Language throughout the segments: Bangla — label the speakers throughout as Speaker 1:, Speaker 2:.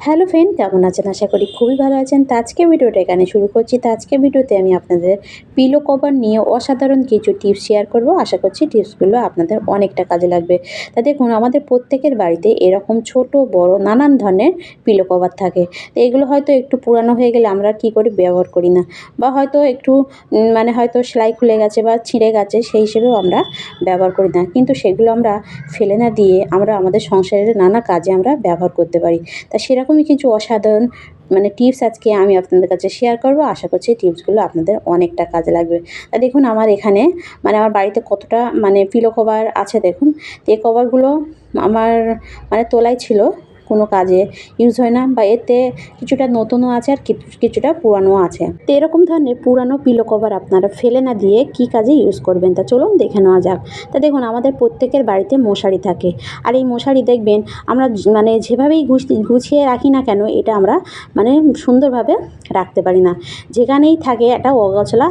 Speaker 1: হ্যালো ফ্রেন্ড, কেমন আছেন? আশা করি খুবই ভালো আছেন। তো আজকে ভিডিওটা এখানে শুরু করছি। তো আজকে ভিডিওতে আমি আপনাদের পিলো কভার নিয়ে অসাধারণ কিছু টিপস শেয়ার করব। আশা করছি টিপসগুলো আপনাদের অনেকটা কাজে লাগবে। তা দেখুন, আমাদের প্রত্যেকের বাড়িতে এরকম ছোট, বড়, নানান ধরনের পিলো কভার থাকে। তো এগুলো হয়তো একটু পুরানো হয়ে গেলে আমরা কি করি? ব্যবহার করি না। বা হয়তো একটু মানে হয়তো সেলাই খুলে গেছে বা ছিঁড়ে গেছে, সেই হিসেবেও আমরা ব্যবহার করি না। কিন্তু সেগুলো আমরা ফেলে না দিয়ে আমরা আমাদের সংসারের নানা কাজে আমরা ব্যবহার করতে পারি। তা সেরকমই কিছু অসাধারণ মানে টিপস আজকে আমি আপনাদের কাছে শেয়ার করব। আশা করছি টিপসগুলো আপনাদের অনেকটা কাজে লাগবে। তা দেখুন আমার এখানে মানে আমার বাড়িতে কতটা মানে পিলো কভার আছে দেখুন। তো এই কভারগুলো আমার মানে তোলাই ছিল কোনো কাজে ইউজ হয় না বা এতে কিছুটা নতুনও আছে আর কিছু- কিছুটা পুরানো আছে। তো এরকম ধরনের পুরানো পিলো কভার আপনারা ফেলে না দিয়ে কি কাজে ইউজ করবেন? তা চলুন দেখে নেওয়া যাক। তা দেখুন, আমাদের প্রত্যেকের বাড়িতে মশারি থাকে। আর এই মশারি দেখবেন, আমরা মানে যেভাবেই গুছ- গুছিয়ে রাখি না কেন, এটা আমরা মানে সুন্দরভাবে রাখতে পারি না। যেখানেই থাকে একটা অগোছলা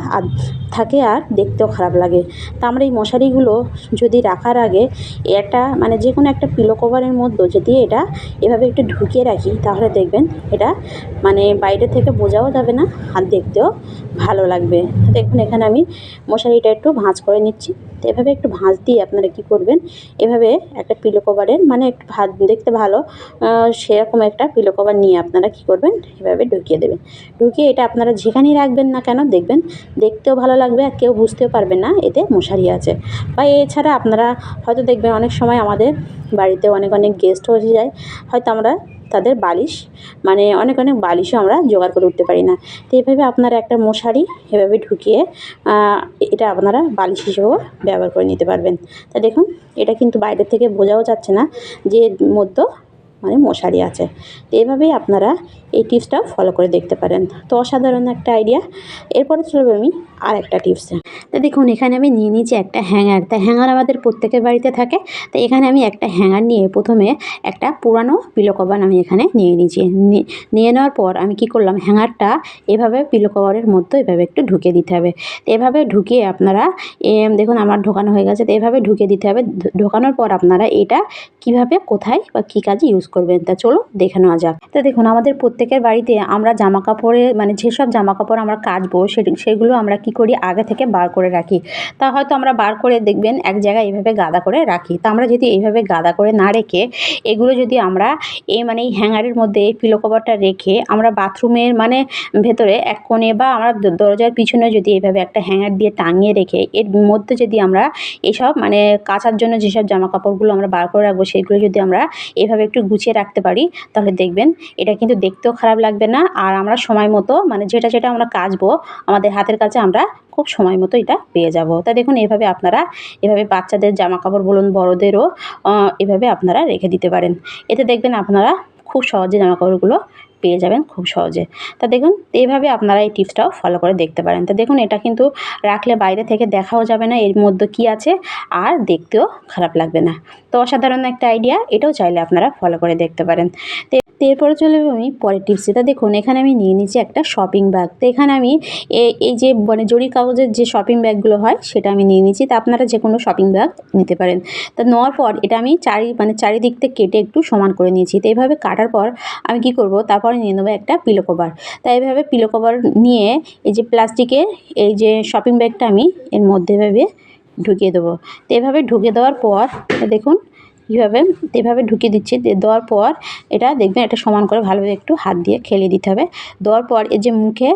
Speaker 1: থাকে আর দেখতেও খারাপ লাগে। তা আমরা এই মশারিগুলো যদি রাখার আগে একটা মানে যে কোনো একটা পিলো কভারের মধ্যে যদি এটা এভাবে একটু ঢুকিয়ে রাখি, তাহলে দেখবেন এটা মানে বাইরে থেকে বোঝাও যাবে না, আর দেখতেও ভালো লাগবে। দেখুন এখানে আমি মশারিটা একটু ভাঁজ করে নিচ্ছি। তো এভাবে একটু ভাঁজ দিয়ে আপনারা কী করবেন? এভাবে একটা পিলো কভারের মানে একটু ভাত দেখতে ভালো সেরকম একটা পিলো কভার নিয়ে আপনারা কী করবেন? এভাবে ঢুকিয়ে দেবেন। ঢুকিয়ে এটা আপনারা যেখানেই রাখবেন না কেন দেখবেন, দেখতেও ভালো লাগবে আর কেউ বুঝতেও পারবে না, এতে মশারি আছে। বা এছাড়া আপনারা হয়তো দেখবেন অনেক সময় আমাদের বাড়িতে অনেক অনেক গেস্টও এসে যায়, হয়তো আমরা তাদের বালিশ। মানে অনেক অনেক বালিশও আমরা জোগাড় করে উঠতে পারি না। তো এইভাবে আপনারা একটা মশারি এভাবে ঢুকিয়ে এটা আপনারা বালিশ হিসেবেও ব্যবহার করে নিতে পারবেন। তা দেখুন, এটা কিন্তু বাইরের থেকে বোঝাও যাচ্ছে না যে মধ্য মানে মশারি আছে। তো এভাবেই আপনারা এই টিপসটাও ফলো করে দেখতে পারেন। তো অসাধারণ একটা আইডিয়া এরপরে চলবে আমি আর একটা টিপসে। তো দেখুন, এখানে আমি নিয়ে নিয়েছি একটা হ্যাঙ্গার তা হ্যাঙ্গার আমাদের প্রত্যেকের বাড়িতে থাকে। তো এখানে আমি একটা হ্যাঙ্গার নিয়ে প্রথমে একটা পুরানো পিলো কভার আমি এখানে নিয়ে নিয়েছি। নিয়ে নেওয়ার পর আমি কি করলাম হ্যাঙ্গারটা এভাবে পিলো কভারের মধ্যে এভাবে একটু ঢুকে দিতে হবে। তো এভাবে ঢুকিয়ে আপনারা দেখুন আমার ঢোকানো হয়ে গেছে। তো এভাবে ঢুকে দিতে হবে। ঢোকানোর পর আপনারা এটা কীভাবে, কোথায় বা কী কাজে ইউজ করবেন। তা চলো দেখে নেওয়া যাক। তো দেখুন, আমাদের প্রত্যেকের বাড়িতে আমরা জামা কাপড়ে মানে যেসব জামা কাপড় আমরা কাচবো সেগুলো আমরা কি করি? আগে থেকে বার করে রাখি। তা হয়তো আমরা বার করে দেখবেন, এক জায়গায় এইভাবে গাদা করে রাখি। তা আমরা যদি এইভাবে গাদা করে না রেখে, এগুলো যদি আমরা এই মানে এই হ্যাঙ্গারের মধ্যে, এই পিলো কভারটা রেখে আমরা বাথরুমের মানে ভেতরে, এক কোণে বা আমরা দরজার পিছনে যদি এইভাবে একটা হ্যাঙ্গার দিয়ে টাঙিয়ে রেখে, এর মধ্যে যদি আমরা এসব মানে কাচার জন্য যেসব জামা কাপড়গুলো আমরা বার করে রাখব, সেগুলো যদি আমরা এভাবে একটু গুছিয়ে রাখতে পারি, তাহলে দেখবেন এটা কিন্তু দেখতেও খারাপ লাগবে না। আর আমরা সময় মতো মানে যেটা যেটা আমরা কাচবো, আমাদের হাতের কাছে আমরা খুব সময় মতো এটা পেয়ে যাব। তা দেখুন, এভাবে আপনারা, এভাবে বাচ্চাদের জামা কাপড় বলুন, বড়োদেরও এভাবে আপনারা রেখে দিতে পারেন। এতে দেখবেন আপনারা খুব সহজে জামা কাপড়গুলো পেয়ে যাবেন খুব সহজে। তা দেখুন, এইভাবে আপনারা এই টিপসটাও ফলো করে দেখতে পারেন। তা দেখুন, এটা কিন্তু রাখলে বাইরে থেকে দেখাও যাবে না, এর মধ্যে কি আছে আর দেখতেও খারাপ লাগবে না। তো অসাধারণ একটা আইডিয়া এটাও চাইলে আপনারা ফলো করে দেখতে পারেন। তো তো এরপরে চলে আমি পরের টিপসে তা দেখুন, এখানে আমি নিয়ে নিয়েছি একটা শপিং ব্যাগ তো এখানে আমি এই যে মানে জরি কাগজের যে শপিং ব্যাগগুলো হয়, সেটা আমি নিয়ে নিয়েছি। তা আপনারা যে কোনো শপিং ব্যাগ নিতে পারেন। তা নেওয়ার পর এটা আমি চারি মানে চারিদিক থেকে কেটে একটু সমান করে নিয়েছি। তো এইভাবে কাটার পর আমি কি করব, তারপরে নিয়ে নেব একটা পিলো কভার তাই এইভাবে পিলো কভার নিয়ে এই যে প্লাস্টিকের এই যে শপিং ব্যাগটা আমি এর মধ্যে এভাবে ঢুকিয়ে দেবো। তো এভাবে ঢুকিয়ে দেওয়ার পর, দেখুন কীভাবে এভাবে ঢুকিয়ে দিচ্ছি। দেওয়ার পর এটা দেখবেন এটা সমান করে ভালোভাবে একটু হাত দিয়ে খেলিয়ে দিতে হবে। দেওয়ার পর এই যে মুখে,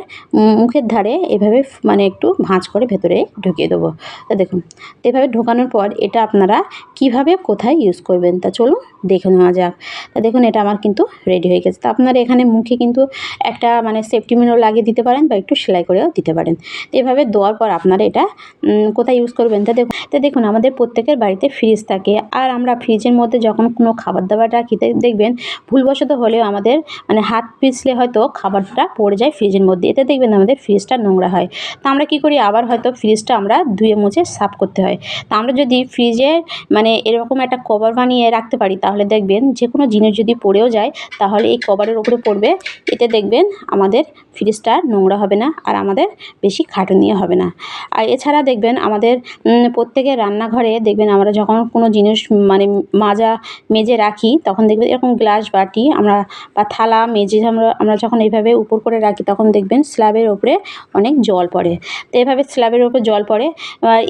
Speaker 1: মুখের ধারে এভাবে মানে একটু ভাঁজ করে ভেতরে ঢুকিয়ে দেবো। তা দেখুন এভাবে ঢোকানোর পর এটা আপনারা কীভাবে কোথায় ইউজ করবেন? তা চলুন দেখে নেওয়া যাক। তা দেখুন, এটা আমার কিন্তু রেডি হয়ে গেছে। তা আপনারা এখানে মুখে কিন্তু একটা মানে সেফটি মিনও লাগিয়ে দিতে পারেন বা একটু সেলাই করেও দিতে পারেন। তো এভাবে দেওয়ার পর আপনারা এটা কোথায় ইউজ করবেন? তা দেখুন তা দেখুন, আমাদের প্রত্যেকের বাড়িতে ফ্রিজ থাকে। আর আমরা ফ্রিজের মধ্যে যখন কোনো খাবার দাবারটা খেতে দেখবেন, ভুলবশত হলেও আমাদের মানে হাত পিছলে হয়তো খাবারটা পড়ে যায় ফ্রিজের মধ্যে। এতে দেখবেন আমাদের ফ্রিজটা নোংরা হয়। তা আমরা কী করি? আবার হয়তো ফ্রিজটা আমরা ধুয়ে মুছে সাফ করতে হয়। তা আমরা যদি ফ্রিজে মানে এরকম একটা কভার বানিয়ে রাখতে পারি, তাহলে দেখবেন যে কোনো জিনিস যদি পড়েও যায়, তাহলে এই কভারের উপরে পড়বে। এতে দেখবেন আমাদের ফ্রিজটা নোংরা হবে না আর আমাদের বেশি খাটুনিও হবে না। আর এছাড়া দেখবেন আমাদের প্রত্যেকের রান্নাঘরে দেখবেন আমরা যখন কোনো জিনিস মানে মাজা মেজে রাখি, তখন দেখবেন এরকম গ্লাস বাটি আমরা বা থালা মেজে আমরা আমরা যখন এইভাবে উপর করে রাখি, তখন দেখবেন স্ল্যাবের ওপরে অনেক জল পড়ে। তো এভাবে স্ল্যাবের ওপর জল পড়ে।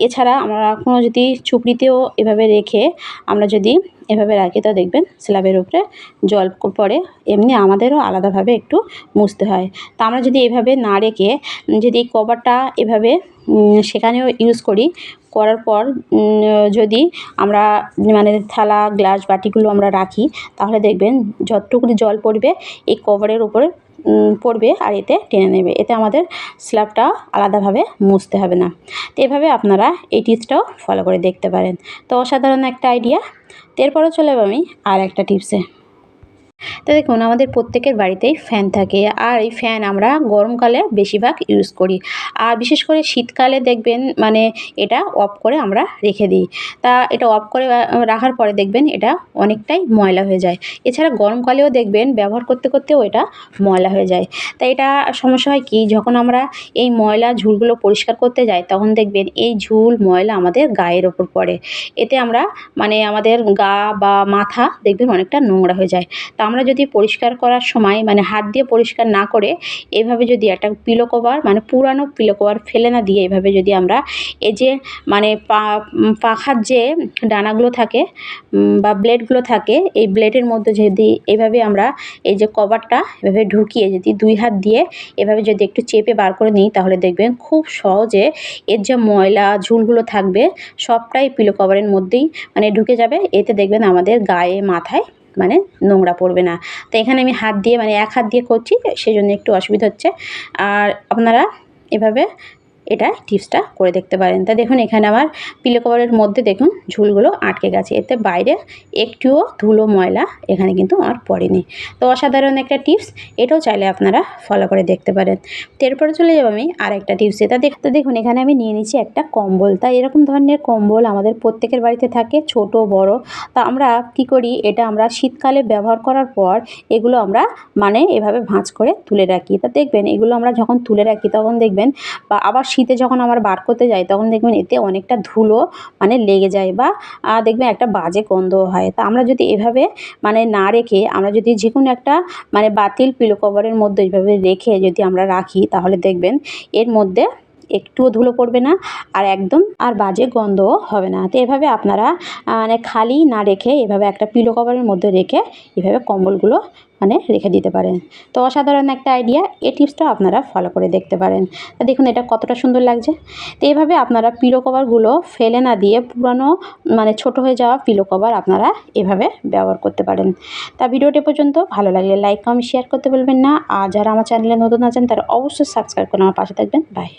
Speaker 1: এছাড়া আমরা কোনো যদি চুপড়িতেও এভাবে রেখে আমরা যদি এভাবে রাখি, তো দেখবেন স্ল্যাবের উপরে জল পড়ে। এমনি আমাদেরও আলাদাভাবে একটু মুছতে হয়। তা আমরা যদি এভাবে না রেখে, যদি কভারটা এভাবে সেখানেও ইউজ করি করার পর যদি আমরা মানে থালা, গ্লাস, বাটিগুলো আমরা রাখি, তাহলে দেখবেন যতটুকুনি জল পড়বে, এই কভারের উপরে পড়বে আর এতে টেনে নেবে। এতে আমাদের স্ল্যাবটা আলাদাভাবে মুছতে হবে না। তো এভাবে আপনারা এই টিপসটাও ফলো করে দেখতে পারেন। তো অসাধারণ একটা আইডিয়া। এরপরে চলে আমি আর একটা টিপসে। তো দেখুন, আমাদের প্রত্যেকের বাড়িতেই ফ্যান থাকে। আর এই ফ্যান আমরা গরমকালে বেশিরভাগ ইউজ করি। আর বিশেষ করে শীতকালে দেখবেন মানে এটা অফ করে আমরা রেখে দিই। তা এটা অফ করে রাখার পরে দেখবেন এটা অনেকটাই ময়লা হয়ে যায়। এছাড়া গরমকালেও দেখবেন, ব্যবহার করতে করতেও এটা ময়লা হয়ে যায়। তা এটা সমস্যা হয় কি, যখন আমরা এই ময়লা ঝুলগুলো পরিষ্কার করতে যাই, তখন দেখবেন এই ঝুল ময়লা আমাদের গায়ের ওপর পড়ে। এতে আমরা মানে আমাদের গা বা মাথা দেখবেন অনেকটা নোংরা হয়ে যায়। তা আমরা যদি পরিষ্কার করার সময় মানে হাত দিয়ে পরিষ্কার না করে, এভাবে যদি একটা পিলো কভার মানে পুরানো পিলো কভার ফেলে না দিয়ে এভাবে যদি আমরা এই যে মানে পাখার যে ডানাগুলো থাকে বা ব্লেডগুলো থাকে, এই ব্লেডের মধ্যে যদি এভাবে আমরা এই যে কভারটা এভাবে ঢুকিয়ে যদি দুই হাত দিয়ে এভাবে যদি একটু চেপে বার করে নিই, তাহলে দেখবেন খুব সহজে এর যে ময়লা, ঝুলগুলো থাকবে, সবটাই পিলো কভারের মধ্যেই মানে ঢুকে যাবে। এতে দেখবেন আমাদের গায়ে, মাথায় মানে নোংরা পড়বে না। তো এখানে আমি হাত দিয়ে মানে এক হাত দিয়ে করছি সেই জন্য একটু অসুবিধা হচ্ছে। আর আপনারা এভাবে এটা টিপসটা করে দেখতে পারেন। তা দেখুন, এখানে আমার পিলো কভারের মধ্যে দেখুন, ঝুলগুলো আটকে গেছে। এতে বাইরে একটুও ধুলো ময়লা এখানে কিন্তু আমার পড়েনি। তো অসাধারণ একটা টিপস এটাও চাইলে আপনারা ফলো করে দেখতে পারেন। তো এরপরে চলে যাব আমি আর একটা টিপসে তা দেখ, তো দেখুন, এখানে আমি নিয়ে নিচ্ছি একটা কম্বল। তা এরকম ধরনের কম্বল আমাদের প্রত্যেকের বাড়িতে থাকে, ছোট, বড়। তা আমরা কি করি, এটা আমরা শীতকালে ব্যবহার করার পর এগুলো আমরা মানে এভাবে ভাঁজ করে তুলে রাখি। তা দেখবেন, এগুলো আমরা যখন তুলে রাখি, তখন দেখবেন বা আবার শীতে যখন আমার বার করতে যাই, তখন দেখবেন এতে অনেকটা ধুলো মানে লেগে যায় বা দেখবেন একটা বাজে গন্ধ হয়। তা আমরা যদি এভাবে মানে না রেখে, আমরা যদি যে কোনো একটা মানে বাতিল পিলো কভারের মধ্যে এইভাবে রেখে যদি আমরা রাখি, তাহলে দেখবেন এর মধ্যে একটুও ধুলো পড়বে না আর একদম আর বাজে গন্ধও হবে না। তো এভাবে আপনারা মানে খালি না রেখে এভাবে একটা পিলো কভারের মধ্যে রেখে এভাবে কম্বলগুলো মানে রেখে দিতে পারেন। তো অসাধারণ একটা আইডিয়া এই টিপসটা আপনারা ফলো করে দেখতে পারেন। দেখুন, এটা কতটা সুন্দর লাগছে। তো এইভাবে আপনারা পিলো কভারগুলো ফেলে না দিয়ে পুরানো মানে ছোট হয়ে যাওয়া পিলো কভার আপনারা এভাবে ব্যবহার করতে পারেন। তা ভিডিওটি পর্যন্ত ভালো লাগলে লাইক কমেন্ট শেয়ার করতে বলবেন না। আর যারা আমার চ্যানেলে নতুন আছেন, তারা অবশ্যই সাবস্ক্রাইব করে আমার পাশে থাকবেন। বাই